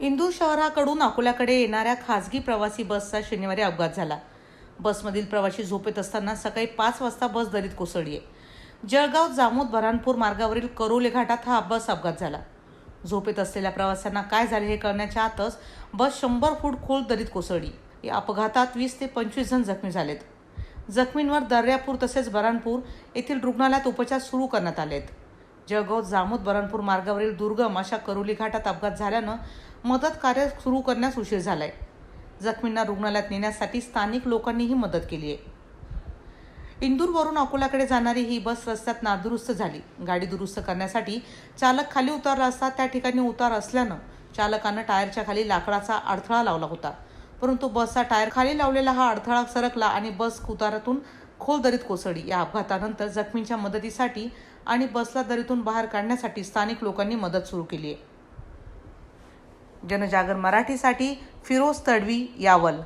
इंदूर शहराकडून अकोल्याकडे येणाऱ्या खासगी प्रवासी बसचा शनिवारी अपघात झाला. बसमधील प्रवासी झोपेत असताना सकाळी पाच वाजता बस दरीत कोसळली आहे. जळगाव जामोद बऱ्हाणपूर मार्गावरील करोले घाटात हा बस अपघात झाला. झोपेत असलेल्या प्रवाशांना काय झाले हे कळण्याच्या आतच बस शंभर फूट खोल दरीत कोसळली. या अपघातात वीस ते पंचवीस जण जखमी झालेत. जखमींवर दर्यापूर तसेच बऱ्हाणपूर येथील रुग्णालयात उपचार सुरू करण्यात आले आहेत जळगाव जामोद बरणपूर मार्गावरील दुर्गम अशा करोली घाटात अपघात झाल्यानं मदत कार्य सुरू करण्यास उशीर झालाय. जखमींना रुग्णालयात नेण्यासाठी स्थानिक लोकांनीही मदत केली आहे. इंदूरवरून अकोलाकडे जाणारी ही बस रस्त्यात नादुरुस्त झाली. गाडी दुरुस्त करण्यासाठी चालक खाली उतारला असता त्या ठिकाणी उतार असल्यानं चालकानं टायरच्या खाली लाकडाचा अडथळा लावला होता. परंतु बसचा टायर खाली लावलेला हा अडथळा सरकला आणि बस उतारातून खोल दरीत कोसळली. या अपघातानंतर जखमींच्या मदतीसाठी आणि बसला दरीतून बाहेर काढण्यासाठी स्थानिक लोकांनी मदत सुरू केली आहे. जनजागर मराठीसाठी फिरोज तडवी यावल